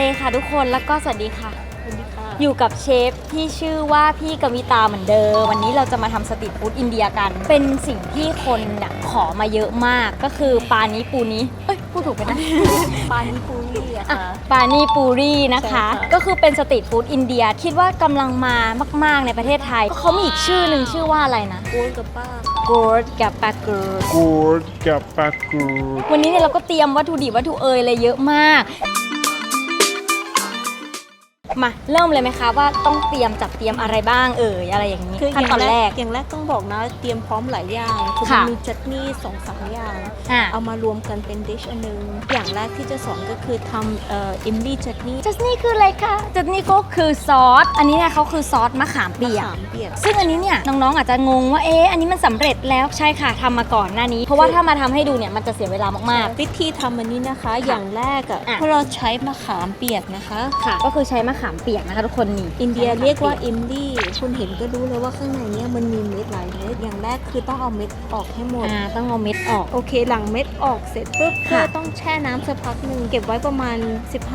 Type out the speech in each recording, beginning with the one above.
นมัสเตค่ะทุกคนแล้วก็สวัสดีค่ะสวัสดีค่ะ อยู่กับเชฟที่ชื่อว่าพี่กวิตาเหมือนเดิม วันนี้เราจะมาทำสตรีทฟู้ดอินเดียกัน เป็นสิ่งที่คนเนี่ยขอมาเยอะมากก็คือปานี้ปูนี้เอ้ยพูดถูกไหมนะ ปานิปูรี่อะอะค่ะ ปานีปูรีนะคะ ใช่ค่ะ ก็คือเป็นสตรีทฟู้ดอินเดียคิดว่ากำลังมามาก ๆ ในประเทศไทยเขามีอีกชื่อหนึ่งชื่อว่าอะไรนะโกนกับป้า g o r d กับ p a g u r กูดกับปลากูวันนี้เนี่ยเราก็เตรียมวัตถุดิบวัตถุเอยอะไรเยอะมาก มาเริ่มเลยไหมคะว่าต้องเตรียมจัดเตรียมอะไรบ้างเอ่ยอะไรอย่างนี้คือขั้นตอนแรก อย่างแรกต้องบอกนะเตรียมพร้อมหลายอย่างคือค่ะมันมีจัตนี่สองสามอย่างอะเอามารวมกันเป็นดิชอันหนึง อย่างแรกที่จะสอนก็คือทำเอ่ออิมลี่จัตนี่จัสนี่คืออะไรคะจัสนี่ก็คือซอส อันนี้เนี่ยเขาคือซอสมะขามมะเปียกขามเปียกซึ่งอันนี้เนี่ยน้องๆอาจจะงงว่าเอ๊ะอันนี้มันสำเร็จแล้วใช่ค่ะทำมาก่อนหน้านี้ เพราะว่าถ้ามาทำให้ดูเนี่ยมันจะเสียเวลามากวิธีทำอันนี้นะคะ อย่างแรกอะอะพวกเราใช้มะขามเปียกนะคะๆค่ะก็คือใช้มะขามเปียกนะคะทุกคนนี่อินเดียเรียกว่าอิมลี่ คุณเห็นก็รู้เลยว่าข้างในเนี่ยมันมีเม็ดหลายเม็ดอย่างแรกคือต้องเอาเม็ดออกให้หมด อ่าต้องเอาเม็ดออก โอเค หลังเม็ดออกเสร็จปุ๊บค่ะก็ต้องแช่น้ำสักพักหนึ่งเก็บไว้ประมาณ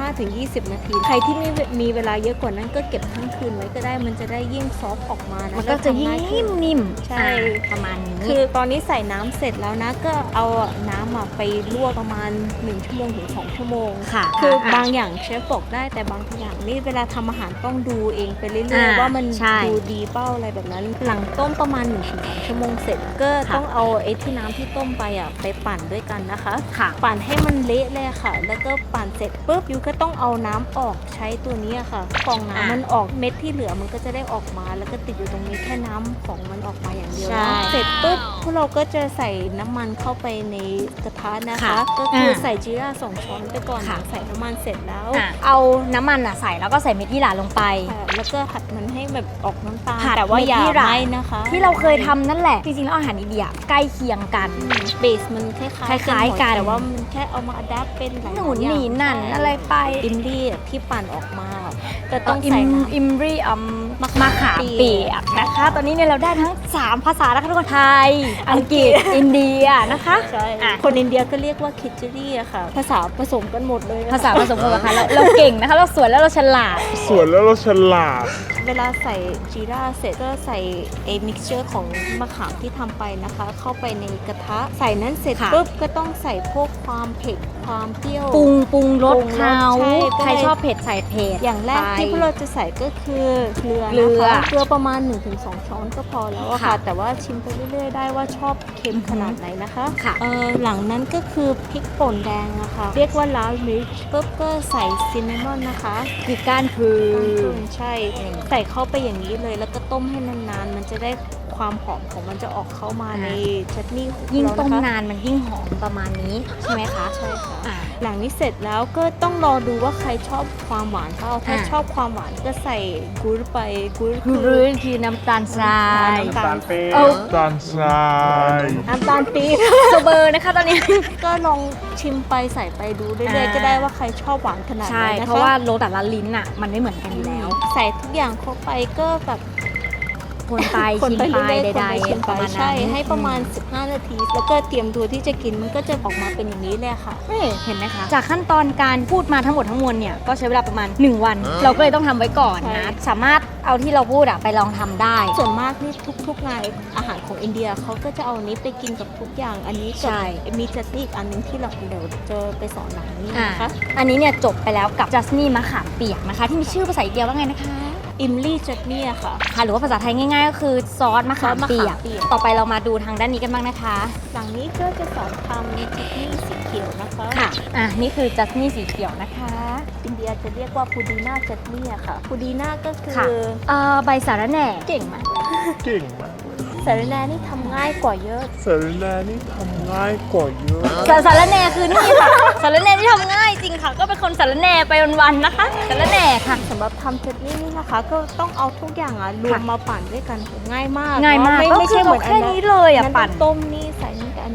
15-20 นาที ใครที่ไม่มีเวลาเยอะกว่านั้นก็เก็บทั้งคืนไว้ก็ได้มันจะได้ยิ่งซอฟต์ออกมานะมันก็จะยิ่แล้วทำง่ายขึ้นงนิ่มใช่ อ่าประมาณนี้คือตอนนี้ใส่น้ำเสร็จแล้วนะก็เอาน้ำอะไปลวกประมาณ 1 ชั่วโมงถึง 2 ชั่วโมง ค่ะคือบางอย่างเชฟบอกได้แต่บางอย่างนี่เวลาทำอาหารต้องดูเองไปเรื่อยอ่าๆว่ามันใช่ดูดีเป้าอะไรแบบนั้น หลังต้มประมาณ1นถึงสชั่วโมงเสร็จก็ค่ะต้องเอาไอ้ที่น้ำที่ต้มไปอะไปปั่นด้วยกันนะคะค่ะปั่นให้มันเละเลยค่ะ แล้วก็ปั่นเสร็จปุ๊บยูก็ต้องเอาน้ำออกใช้ตัวนี้อะค่ะฟองอะน้ำมันออกเม็ดที่เหลือมันก็จะได้ออกมา แล้วก็ติดอยู่ตรงนี้แค่น้ำของมันออกมาอย่างเดียวใช่เสร็จปุ๊บพวกเราก็จะใส่น้ำมันเข้าไปในกระทะนะคะค่ะก็คืออาใส่จีราสองช้อนไปก่อนค่ะใส่น้ำมันเสร็จแล้วอะเอาน้ำมันอะใส่แล้วก็ใส่เม็ดยี่หร่าลงไปค่ะแล้วก็ผัดมันให้แบบออกน้ำตาลผัดแต่ว่าอย่าเม็ดยี่หร่า ไหม้นะคะที่เราเคยทำนั่นแหละ จริงๆแล้วอาหารอินเดียใกล้เคียงกัน เบสมันคล้ายๆคล้ายๆกัน แต่ว่ามันแค่เอามาอัดแอปเป็นหลายๆหนุนอย่าหงนีนั่นใช่อะไรไปอิมลี่อะที่ปั่นออกมาก็ต้ต้อองงอิมใส่น้ำ อิมรีอัม มะมะขาขามมเปีเปียยกกนะคะ ตอนนี้เนี่ยเราได้ทั้ง 3 ภาษาแล้วค่ะทุกคนไทย อังกฤษ อินเดียนะคะใช่อะคนอินเดียก็เรียกว่าคิจรี่อะค่ะ ภาษาผสมกันหมดเลยภาษาผสมกันนะคะเราเราเก่งนะคะ เราสวยแล้วเราฉลาด สวยแล้วเราฉลาด เวลาใส่จีราเสร็จก็ใส่เอมิกเจอร์ของมะขามที่ทำไปนะคะ เข้าไปในกระทะ ใส่นั้นเสร็จค่ะปุ๊บก็ต้องใส่พวกความเผ็ด ความเปรี้ยว ปรุงปรุงรสปรุงรสเขาใช่ก็เลย ใครชอบเผ็ดใส่เผ็ดอย่างแรกไป ที่พวกเราจะใส่ก็คือเกลือเกลืนะอคะเกลือประมาณ 1-2 ช้อนก็พอแล้วอะค่ะ ค่ะแต่ว่าชิมไปเรื่อยๆ ได้ว่าชอบเค็มขนาดไหนนะคะค่ะ เออหลังนั้นก็คือพริกป่นแดงอะค่ะ เรียกว่าลาลมิชปุ๊บก็ใส่ซินนามอนนะคะคือก้านคือ ใช่ ใส่เข้าไปอย่างนี้เลยแล้วก็ต้มให้นานๆ มันจะได้ความหอมของมันจะออกเข้ามาในชัตนี่ของยิ่งเราต้มนะคะนานมันยิ่งหอมประมาณนี้ใช่ไหมคะใช่ค่ะอะหลังนี้เสร็จแล้วก็ต้องรอดูว่าใครชอบความหวานเปล่าถ้าอะชอบความหวานก็ใส่กุรไปกุรคือคือรื้อคือน้ำตาลทรายน้ำตาลปี๊บเอาตาลทรายน้ำตาลปี๊บโซเบอร์นะคะตอนนี้ก็ลองชิมไปใส่ไปดูเรื่อยอ่าๆก็ได้ว่าใครชอบหวานขนาดไหนใช่นะคะเพราะว่ารสแต่ละลิ้นอะมันไม่เหมือนกันอยู่แล้ว ใส่ทุกอย่างเข้าไปก็แบบ คนไปคนชิมไปไปเรื่อยๆใดคนไปชิมๆไปประมาณนั้นใช่ให้ประมาณ 15 นาที แล้วก็เตรียมตัวที่จะกินมันก็จะออกมาเป็นอย่างนี้เลยค่ะ นี่เห็นไหมคะ จากขั้นตอนการพูดมาทั้งหมดทั้งมวลเนี่ย ก็ใช้เวลาประมาณ 1 วัน เราก็เลยต้องทำไว้ก่อนใช่ นะ สามารถเอาที่เราพูดอะไปลองทำได้ ส่วนมากนี่ทุกๆงานอาหารของอินเดียเขาก็จะเอานี้ไปกินกับทุกอย่าง อันนี้กับใช่มีจัตตี้อีกอันหนึงที่เราเดี๋ยวจะไปสอนหลังนี้อะนะคะ อันนี้เนี่ยจบไปแล้วกับจัสนี่มะขามเปียกนะคะ ที่มีชื่อภาษาอินเดียว่าไงนะคะ อิมลี่จัตนี่อะค่ะ ค่ะหรือว่าภาษาไทยง่ายๆ ก็คือซอสมะขามเปียกซอสมะขามเปียก ต่อไปเรามาดูทางด้านนี้กันบ้างนะคะหลังนี้ก็จะสอนทำจัตนี่สีเขียวนะคะค่ะ อะ นี่คือจัสนี่สีเขียวนะคะ อินเดียจะเรียกว่าพูดีน่าจัตนี่อะค่ะพูดีน่าก็คืค่ะ อเอ่อใบสาระแหน่เก่งมาก เก่งมาก สาระแหนนี่ทำง่ายกว่าเยอะสารแหนานี่ทำง่ายกว่าเยอะสาสารแหน่คือนี่ค่ะสารแหน่ที่ทำง่ายจริงค่ะ ก็เป็นคนสารแหน่ไปวันๆนะคะสารแหน่ค่ะสำหรับทำจัตนี่นี่นะคะ ก็ต้องเอาทุกอย่างอะรวมมาปั่นด้วยกันง่ายมากง่ายมากไม่ก็ไม่คืใช่อเหมือนแค่นี้เลยอะอันปั่นต้มนี่ใส่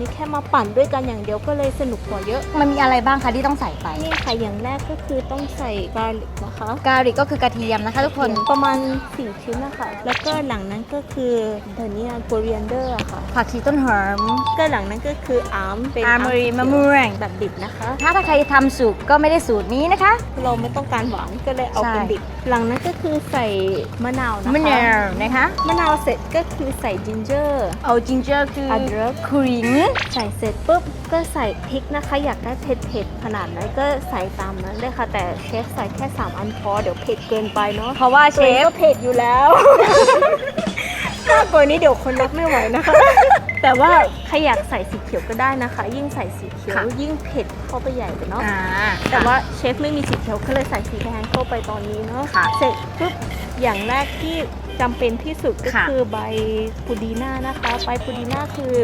นี่ก็อันนี้แค่มาปั่นด้วยกันอย่างเดียวก็เลยสนุกกว่าเยอะ มันมีอะไรบ้างคะที่ต้องใส่ไปนี่ค่ะอย่างแรกก็คือต้องใส่กาลิกนะคะกาลิกก็คือกระเทียมนะคะทุกคนประมาณ4ชิ้นนะคะแล้วก็หลังนั้นก็คือเดนี่โกเรียนเดอร์ค่ะผักชีต้นหอมก็หลังนั้นก็คืออาร์มเป็นอาร์มรีมะม่วงแบบดิบนะคะ ถ้าถ้าใครทำสุกก็ไม่ได้สูตรนี้นะคะ เราไม่ต้องการหวานก็เลยเอาใช่เป็นดิบหลังนั้นก็คือใส่มะนาวนะคะมะนาวนะคะมะนาวเสร็จก็คือใส่จินเจอร์เอาจิงเจอร์คืออ d เดรกครีมใส่เสร็จปุ๊บก็ใส่พริกนะคะ อยากได้เผ็ดเผ็ดๆขนาดไหนก็ใส่ตามนั้นเลยค่ะ แต่เชฟใส่แค่3อันพอเดี๋ยวเผ็ดเกินไปเนาะเพราะว่าเชตัวเองฟก็เผ็ดอยู่แล้วมากกว่านี้เดี๋ยวคนรับไม่ไหวนะคะ แต่ว่าใครอยากใส่สีเขียวก็ได้นะคะ ยิ่งใส่สีเขียวยิ่งเผ็ดเข้าไปใหญ่เลยเนาะ อ่า แต่ว่าเชฟไม่มีสีเขียวก็เลยใส่สีแดงเข้าไปตอนนี้เนาะ ค่ะเสร็จปุ๊บอย่างแรกที่จำเป็นที่สุดก็ค่ะ คือใบพูดีน่านะคะ ใบพูดีน่าคือ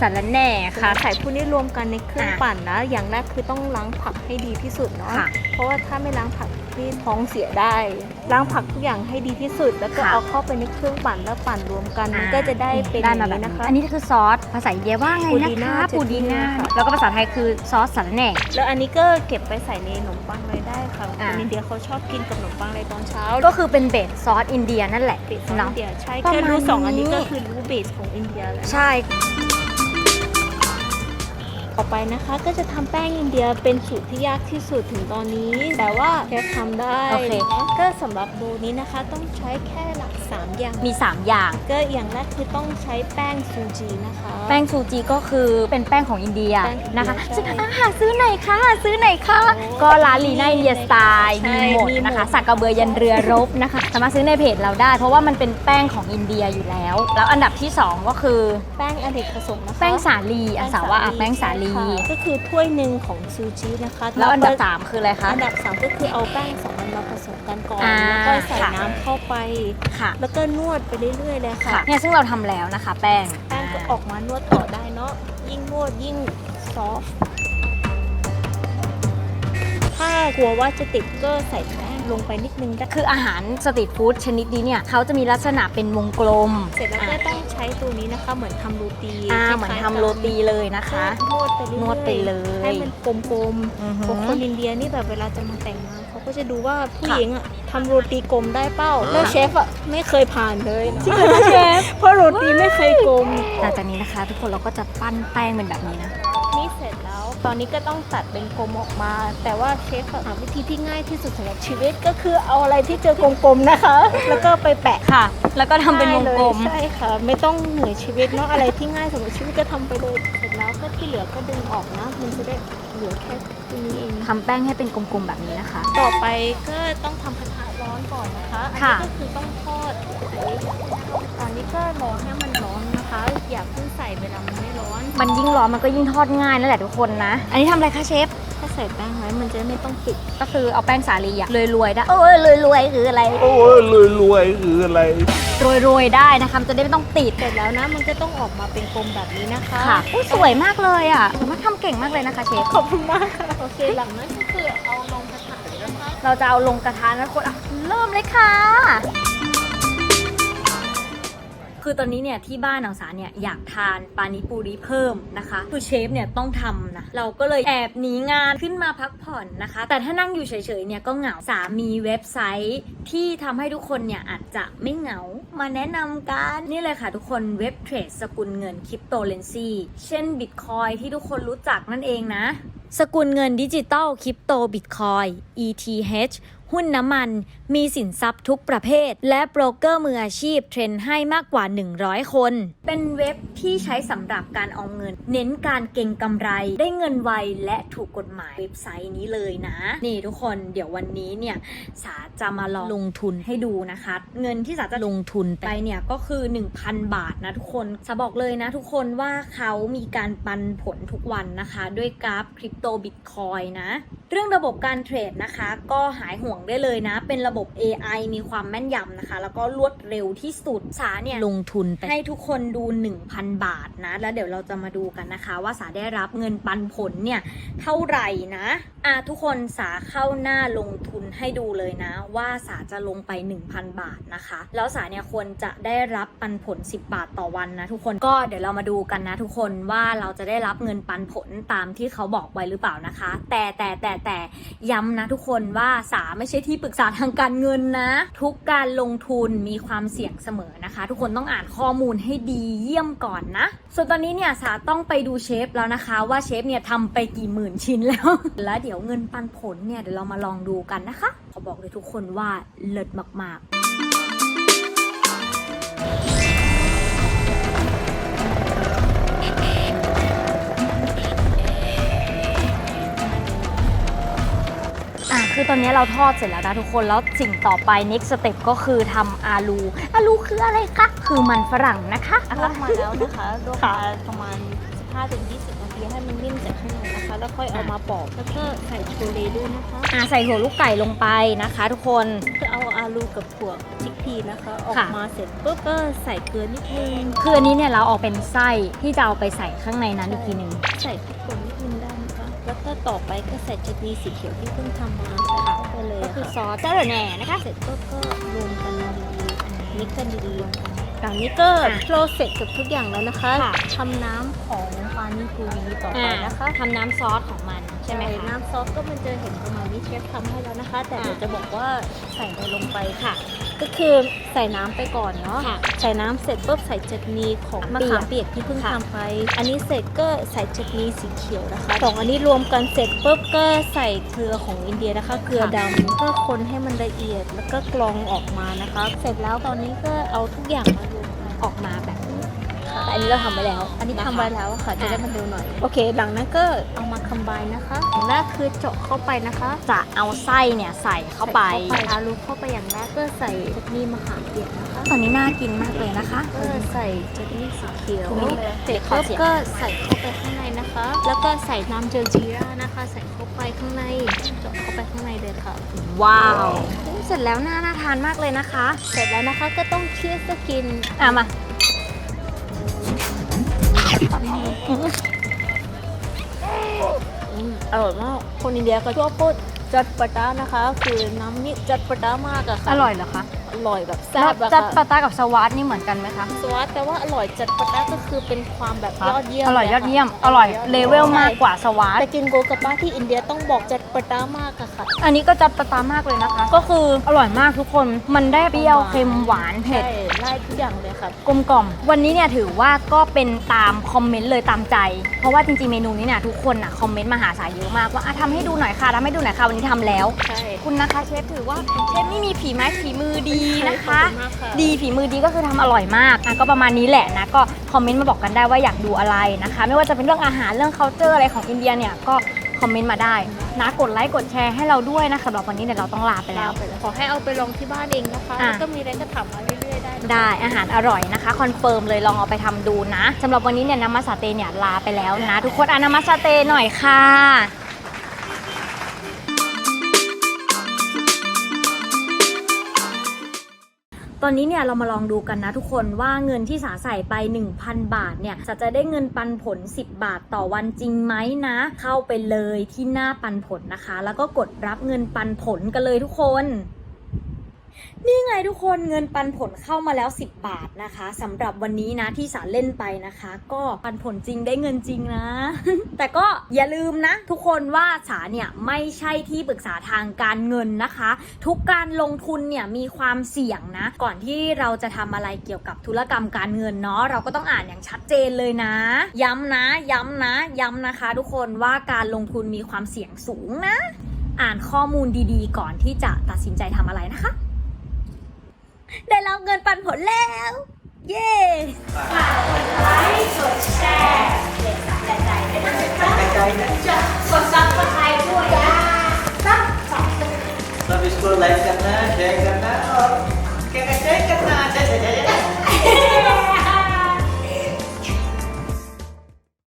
สารแหน่ค่ะใส่พวกนี้รวมกันในเครื่องอะปั่นนะ อย่างแรกคือต้องล้างผักให้ดีที่สุดเนาะค่ะเพราะว่าถ้าไม่ล้างผักที่ท้องเสียได้ ล้างผักทุกอย่างให้ดีที่สุด แล้วก็ค่ะเอาเข้าไปในเครื่องปั่นแล้วปั่นรวมกัน มันก็จะได้เป็นอได้ย่างมาแบบนี้นี้นะคะ อันนี้คือซอสภาษาอินเดียว่าไงปูนะดีน่าคะปูดีน่าค่ะแล้วก็ภาษาไทยคือซอสสารแหน่ แล้วอันนี้ก็เก็บไปใส่ในขนมปังเลยได้ค่ะอะคนอินเดียเขาชอบกินกับขนมปังเลยตอนเช้า ก็คือเป็นเบสซอสอินเดียนั่นแหละเบสของเนาะอินเดียใช่ประมาณแค่รู้สองอันนี้นี้ก็คือรู้เบสของอินเดียแล้วนะใช่ ต่อไปนะคะก็จะทำแป้งอินเดียเป็นสูตรที่ยากที่สุดถึงตอนนี้ แต่ว่าแค่ทำได้โอเคก็สำหรับโบนี้นะคะต้องใช้แค่หลัก 3 อย่าง มี 3 อย่าง ก็อย่างแรกคือต้องใช้แป้งซูจีนะคะ แป้งซูจีก็คือเป็นแป้งของอินเดียแป้งอินเดียนะคะใช่ซึ่งอะหาซื้อไหนคะหาซื้อไหนคะ โอ้ก็ร้านลีน่าอินเดียสไตล์ใช่มีหมดมีหมด นะคะสักกระเบือยันเรือรบนะคะ สามารถซื้อในเพจเราได้ เพราะว่ามันเป็นแป้งของอินเดียอยู่แล้ว แล้วอันดับที่2ก็คือ แป้งอเนกประสงค์นะคะแป้งสาลีอะสาวว่าอะแป้งสาลีใช่ค่ะก็คือถ้วยหนึ่งของซูจีนะคะแล้วอันดับก็3คืออะไรคะ อันดับสามก็คือเอาแป้งสองอัน มาผสมกันก่อน อ่าแล้วก็ใส่ค่ะ น้ำเข้าไป ค่ะแล้วก็นวดไปเรื่อยๆเลยค่ะค่ะเนี่ยซึ่งเราทำแล้วนะคะ แป้งแป้งก็ออกมานวดต่อได้เนาะยิ่งนวดยิ่งซอฟต์ ถ้ากลัวว่าจะติดก็ใส่แป้งลงไปนิดนึงได้คืออาหารสตรีทฟู้ดชนิดนี้เนี่ยเขาจะมีลักษณะเป็นวงกลมเสร็จแล้วก็ต้องใช้ตัวนี้นะคะ เหมือนทำโรตีอ่าคล้ายๆเหมือนทำโรตีเลยนะคะ นวดไปเรื่อยๆนวดไปเลยให้มันกลมอือหืๆอพวกคนอินเดียนี่แบบเวลาจะมาแต่งงานเขาก็จะดูว่าผู้หญิงอะทำโรตีกลมได้เป้าแล้วเชฟอะไม่เคยผ่านเลยจริงเหรอเชฟเพราะโรตีไม่เคยกลม หลังจากนี้นะคะ ทุกคนเราก็จะปั้นแป้งเป็นแบบนี้นะ นี่เสร็จแล้ว ตอนนี้ก็ต้องตัดเป็นกลมออกมา แต่ว่าเชฟหาวิธีที่ง่ายที่สุดสำหรับชีวิตก็คือเอาอะไรที่เจอกลมๆนะคะ แล้วก็ไปแปะค่ะ แล้วก็ทำเป็นวงกลม ใช่ค่ะ ไม่ต้องเหนื่อยชีวิตเนาะอะไรที่ง่ายสำหรับชีวิตก็ทำไปเลยเสร็จแล้วก็ที่เหลือก็ดึงออกนะมันจะได้เหลือแค่ตัวนี้เอง ทำแป้งให้เป็นกลมๆแบบนี้นะคะ ต่อไปก็ต้องทำกระทะร้อนก่อนนะคะ อันค่ะ นี้ก็คือต้องทอดตอนนี้ก็รอให้ ม่ร้อนมันยิ่งร้อนมันก็ยิ่งทอดง่ายนั่นแหละทุกคนนะ อันนี้ทำอะไรคะเชฟ ถ้าใส่แป้งไว้มันจะไม่ต้องติด ก็คือเอาแป้งสาลีอะรวยๆได้โอ้ยรวยๆคืออะไรโอ้ยรวยรวยๆคืออะไรโรยๆได้นะคะมันจะได้ไม่ต้องติด เสร็จแล้วนะ มันก็ต้องออกมาเป็นกลมแบบนี้นะคะค่ะอุ๊ยสวยมากเลยอะสามารถทำเก่งมากเลยนะคะเชฟ ขอบคุณมากค่ะโอเคหลังนั้นก็คือเอาลงกระถางนะคะเราจะเอาลงกระทะนะทุกคนอะเริ่มเลยค่ะ คือตอนนี้เนี่ยที่บ้านนังสาเนี่ยอยากทานปานิปูริเพิ่มนะคะคือเชฟเนี่ยต้องทำนะเราก็เลยแอบหนีงานขึ้นมาพักผ่อนนะคะ แต่ถ้านั่งอยู่เฉยๆเนี่ยก็เหงาสามีเว็บไซต์ที่ทำให้ทุกคนเนี่ยอาจจะไม่เหงามาแนะนำกันนี่เลยค่ะทุกคนเว็บเทรดสกุลเงินคริปโตเลนซีเช่นบิตคอยที่ทุกคนรู้จักนั่นเองนะ สกุลเงินดิจิตอลคริปโตบิตคอย ETH หุ้นน้ำมัน มีสินทรัพย์ทุกประเภท และโบรกเกอร์มืออาชีพเทรนให้มากกว่า 100 คน เป็นเว็บที่ใช้สำหรับการออมเงิน เน้นการเก็งกำไร ได้เงินไวและถูกกฎหมายเว็บไซต์นี้เลยนะ นี่ทุกคนเดี๋ยววันนี้เนี่ย สาจะมาลองลงทุนให้ดูนะคะ เงินที่สาจะลงทุนไปเนี่ยก็คือ 1,000 บาทนะทุกคนสาบอกเลยนะทุกคนว่าเขามีการปันผลทุกวันนะคะ ด้วยกราฟคริปโตบิตคอยนะ เรื่องระบบการเทรดนะคะ ก็หายห่วงได้เลยนะ เป็นระบบ AI มีความแม่นยำนะคะ แล้วก็รวดเร็วที่สุดสาเนี่ยลงทุนไปให้ทุกคนดู 1,000 บาทนะ แล้วเดี๋ยวเราจะมาดูกันนะคะ ว่าสาได้รับเงินปันผลเนี่ยเท่าไหร่นะอะทุกคนสาเข้าหน้าลงทุนให้ดูเลยนะ ว่าสาจะลงไป 1,000 บาทนะคะ แล้วสาเนี่ยควรจะได้รับปันผล 10 บาทต่อวันนะทุกคนก็เดี๋ยวเรามาดูกันนะ ทุกคนว่าเราจะได้รับเงินปันผลตามที่เขาบอกไว้หรือเปล่านะคะ แต่แต่แต่แต่ย้ำนะทุกคนว่าสาไม่ใช่ที่ปรึกษาทางการเงินนะ ทุกการลงทุนมีความเสี่ยงเสมอนะคะ ทุกคนต้องอ่านข้อมูลให้ดีเยี่ยมก่อนนะ ส่วนตอนนี้เนี่ยสาต้องไปดูเชฟแล้วนะคะ ว่าเชฟเนี่ยทำไปกี่หมื่นชิ้นแล้ว แล้วเดี๋ยวเงินปันผลเนี่ยเดี๋ยวเรามาลองดูกันนะคะขอบอกเลยทุกคนว่าเลิศมากๆ อะคือตอนนี้เราทอดเสร็จแล้วนะทุกคน แล้วสิ่งต่อไป next step ก็คือทำอาลู อาลูคืออะไรคะ คือมันฝรั่งนะคะลวกมาแล้วนะคะลวกมาประมาณ15-20นาทีให้มันนิ่มจากข้างในนะคะ แล้วค่อยเอามาปอก แล้วก็ใส่โชเลด้วยนะคะอะใส่หัวลูกไก่ลงไปนะคะ ทุกคน คือเอาอาลูกับถั่วชิคพีนะคะ ออกค่ะ มาเสร็จปุ๊บก็ใส่เกลือนิดนึง คืออันนี้เนี่ยเราเอาเป็นไส้ที่จะเอาไปใส่ข้างในนั้นอีกทีหนึ่ง ใส่พริกป่นนิดนึงได้นะคะแล้ว ก็ต่อไปก็ใส่จัตนีสีเขียวที่เพิ่งทำมาใส่เข้าไปเลยก็คือค่ะซอสเจอแหน่นะคะ เสร็จปุ๊บก็รวมกันดีๆมิกกันดีๆหลังนี้ก็อะโปรเสร็จกับทุกอย่างแล้วนะคะค่ะทำน้ำของปานิปูรีต่อไปนะคะทำน้ำซอสของมัน ใช่ไหมคะน้ำซอสก็มันจะเห็นประมาณนี้เชฟทำให้แล้วนะคะ แต่อะเดี๋ยวจะบอกว่าใส่อะไรลงไปค่ะ ก็คือใส่น้ำไปก่อนเนาะค่ะใส่น้ำเสร็จปุ๊บใส่จัตนีของมะมะเขือขามเปียกที่เพิ่งค่ะทำไป อันนี้เสร็จก็ใส่จัตนีสีเขียวนะคะสองอันนี้รวมกันเสร็จปุ๊บก็ใส่เกลือของอินเดียนะคะ เกลือดำก็คนให้มันละเอียดแล้วก็กรองออกมานะคะ เสร็จแล้วตอนนี้ก็เอาทุกอย่างมารวมกันออกมาแบบนี้ค่ะแต่ อันนี้เราทำไว้แล้ว อันนี้ะคะทำไว้แล้วค่ะจะได้อะมันเร็วหน่อย โอเค หลังนั้นก็เอามาคอมไบนะคะอย่างแรกคือเจาะเข้าไปนะคะ จะเอาไส้เนี่ยใส่เข้าไปใส่อาลูเข้าไปอย่างแรกก็ใส่จัตนีมะขามเปียกนะคะตอนนี้น่ากินมากเลยนะคะก็ใส่จัตนีสีเขียวคุณมิ้นเสร็จขอปุ๊บเสียงก็ใส่เข้าไปข้างในนะคะ แล้วก็ใส่น้ำเจลจีรานะคะ ใส่เข้าไปข้างในเจาะเข้าไปข้างในเลยค่ะ ว้าว เสร็จแล้วน่าน่าทานมากเลยนะคะ เสร็จแล้วนะคะก็ต้องเคี่ยวสกินอะมา อร่อยมาก คนอินเดียเขาชอบพูดจัดปะตานะคะ คือน้ำนี่จัดปะตามากอะค่ะ อร่อยเหรอคะ อร่อยแบบแซ่บอะจัดค่ะปาต้ากับสวัสดนี่เหมือนกันไหมคะสวัสดแต่ว่าอร่อยจัดปะตาก็คือเป็นความแบบยอดเยี่ยมอร่อยยอดเยี่ยมลค่ะอร่อยเลเวลมากกว่าสวัสดแต่กินโกกับป้าที่อินเดียต้องบอกจัดปะตามากอะค่ะ อันนี้ก็จัดปาต้ามากเลยนะคะ ก็คืออร่อยมากทุกคนมันได้เปรี้ยวเค็มหวานเผ็ด ใช่ไล่ทุกอย่างเลยค่ะ กลมกล่อมวันนี้เนี่ยถือว่าก็เป็นตามคอมเมนต์เลยตามใจ เพราะว่าจริงๆเมนูนี้เนี่ยทุกคนน่ะคอมเมนต์มาหาสายเยอะมากว่าอะทำให้ดูหน่อยค่ะทำให้ดูหน่อยค่ะวันนี้ทำแล้ว ใช่ คุณนะคะเชฟถือว่าเชฟนี่มีฝีไม้ฝีมือดีนะคะ ขอบณมากค่ะ ดีฝีมือดีก็คือทำอร่อยมากอะก็ประมาณนี้แหละนะก็คอมเมนต์มาบอกกันได้ว่าอยากดูอะไรนะคะ ไม่ว่าจะเป็นเรื่องอาหารเรื่อง culture อะไรของอินเดียเนี่ยก็คอมเมนต์มาได้นะกดไลค์กดแชร์ให้เราด้วยนะคะสำหรับวันนี้เดี๋ยวเราต้องลาไปแล้ว ขอให้เอาไปลองที่บ้านเองนะคะอะ แล้วก็มีอะไรก็ถามมาเรื่อยๆได้นะคะ ได้อาหารอร่อยนะคะคอนเฟิร์มเลยลองเอาไปทำดูนะสำหรับวันนี้เนี่ยนามาสเตเนี่ยลาไปแล้วนะ ทุกคนอานามาสเตหน่อยค่ะ ตอนนี้เนี่ยเรามาลองดูกันนะทุกคนว่าเงินที่สาใส่ไป 1,000 บาทเนี่ยจะจะได้เงินปันผล 10 บาทต่อวันจริงไหมนะ เข้าไปเลยที่หน้าปันผลนะคะ แล้วก็กดรับเงินปันผลกันเลยทุกคน นี่ไงทุกคนเงินปันผลเข้ามาแล้ว 10 บาทนะคะสำหรับวันนี้นะที่สาเล่นไปนะคะ ก็ปันผลจริงได้เงินจริงนะ แต่ก็อย่าลืมนะ ทุกคนว่าสาเนี่ยไม่ใช่ที่ปรึกษาทางการเงินนะคะ ทุกการลงทุนเนี่ยมีความเสี่ยงนะ ก่อนที่เราจะทำอะไรเกี่ยวกับธุรกรรมการเงินเนาะเราก็ต้องอ่านอย่างชัดเจนเลยนะ ย้ำนะ ย้ำนะ ย้ำนะคะ ทุกคนว่าการลงทุนมีความเสี่ยงสูงนะ อ่านข้อมูลดีๆ ก่อนที่จะตัดสินใจทำอะไรนะคะ ได้รับเงินปันผลแล้ว เย้ฝากกดไลค์กดแชร์เด็กสายใจด้วยนะจ๊ะกดซับสไครต์ด้วยนะซับสอง सब มีสกู๊ปไลค์กันนะแชร์กันนะโ कहते हैं करना अच्छा अच्छा